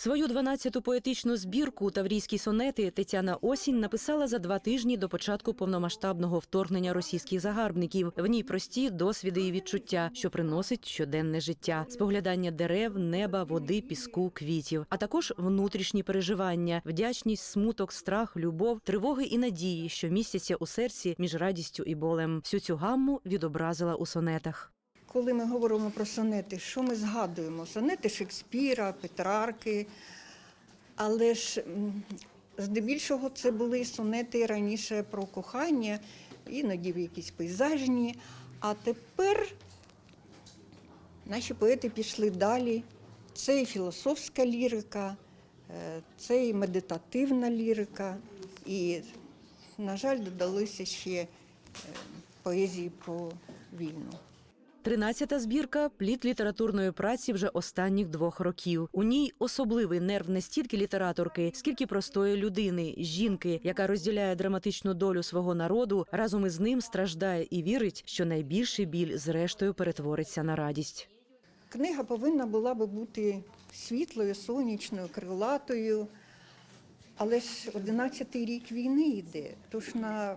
Свою 12-ту поетичну збірку Таврійські сонети Тетяна Осінь написала за два тижні до початку повномасштабного вторгнення російських загарбників. В ній прості досвіди і відчуття, що приносить щоденне життя, споглядання дерев, неба, води, піску, квітів, а також внутрішні переживання, вдячність, смуток, страх, любов, тривоги і надії, що містяться у серці між радістю і болем. Всю цю гамму відобразила у сонетах. Коли ми говоримо про сонети, що ми згадуємо? Сонети Шекспіра, Петрарки. Але ж здебільшого це були сонети раніше про кохання, іноді якісь пейзажні. А тепер наші поети пішли далі. Це і філософська лірика, е, це і медитативна лірика. І, на жаль, додалися ще е, поезії про війну. Тринадцята збірка плід літературної праці вже останніх двох років. У ній особливий нерв не стільки літераторки, скільки простої людини, жінки, яка розділяє драматичну долю свого народу, разом із ним страждає і вірить, що найбільший біль зрештою перетвориться на радість. Книга повинна була би бути світлою, сонячною, крилатою. Але ж 11-й рік війни йде. Тож на,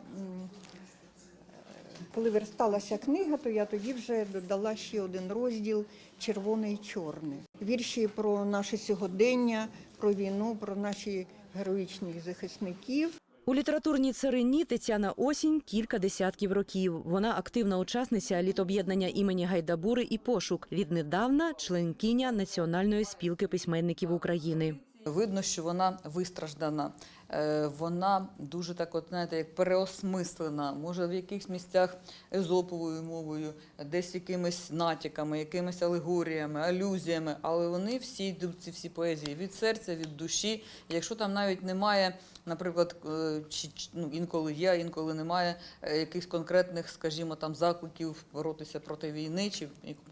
коли версталася книга, то я тоді вже додала ще один розділ червоне і чорне. Вірші про наше сьогодення, про війну, про наші героїчних захисників. У літературній царині Тетяна Осінь кілька десятків років. Вона активна учасниця літоб'єднання імені Гайдабури і пошук. Віднедавна членкиня Національної спілки письменників України. Видно, що вона вистраждана, е, вона дуже так, от знаєте, як переосмислена, може в якихось місцях езоповою мовою, десь якимись натяками, якимись алегоріями, алюзіями, але вони всі йдуть ці всі поезії від серця, від душі. Якщо там навіть немає, наприклад, е, чи ну, інколи є, інколи немає е, якихось конкретних, скажімо, там закликів боротися проти війни, чи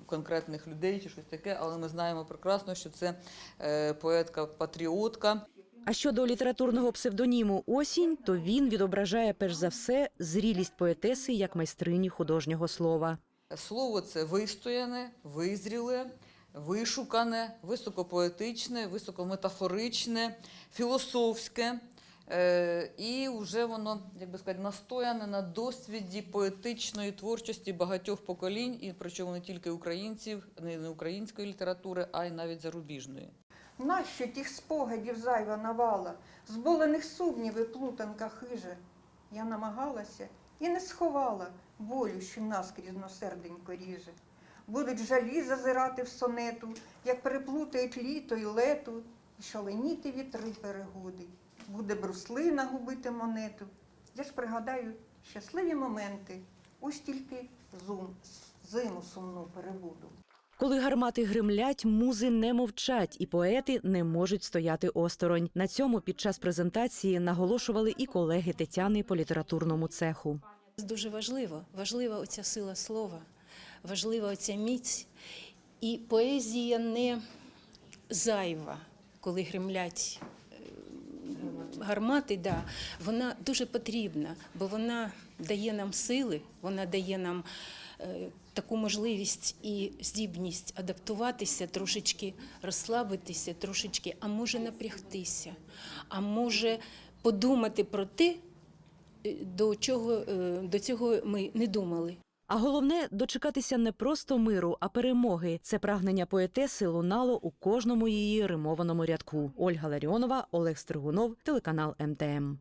конкретних людей, чи щось таке, але ми знаємо прекрасно, що це поетка патріотка. А щодо літературного псевдоніму Осінь, то він відображає перш за все зрілість поетеси як майстрині художнього слова. Слово це вистояне, визріле, вишукане, високопоетичне, високометафоричне, філософське. Е, І вже воно, як би сказати, настояне на досвіді поетичної творчості багатьох поколінь, і причому не тільки українців, не не української літератури, а й навіть зарубіжної. Нащо тих спогадів зайва навала, зболених сумнів і плутанка хижа? Я намагалася і не сховала болю, що наскрізно серденько ріже. Будуть жалі зазирати в сонету, як переплутають літо й лету, і шаленіти вітри перегоди. Буде бруслина губити монету. Я ж пригадаю щасливі моменти, ось тільки зум, зиму сумну перебуду. Коли гармати гримлять, музи не мовчать, і поети не можуть стояти осторонь. На цьому під час презентації наголошували і колеги Тетяни по літературному цеху. Дуже важливо, важлива оця сила слова, важлива оця міць. І поезія не зайва, коли гремлять е, гармати, да, вона дуже потрібна, бо вона дає нам сили, вона дає нам таку можливість і здібність адаптуватися, трошечки розслабитися, трошечки, а може напрягтися, а може подумати про те, е, до чого е, до цього ми не думали. А головне дочекатися не просто миру, а перемоги. Це прагнення поетеси лунало у кожному її римованому рядку. Ольга Ларіонова, Олег Стригунов, телеканал МТМ.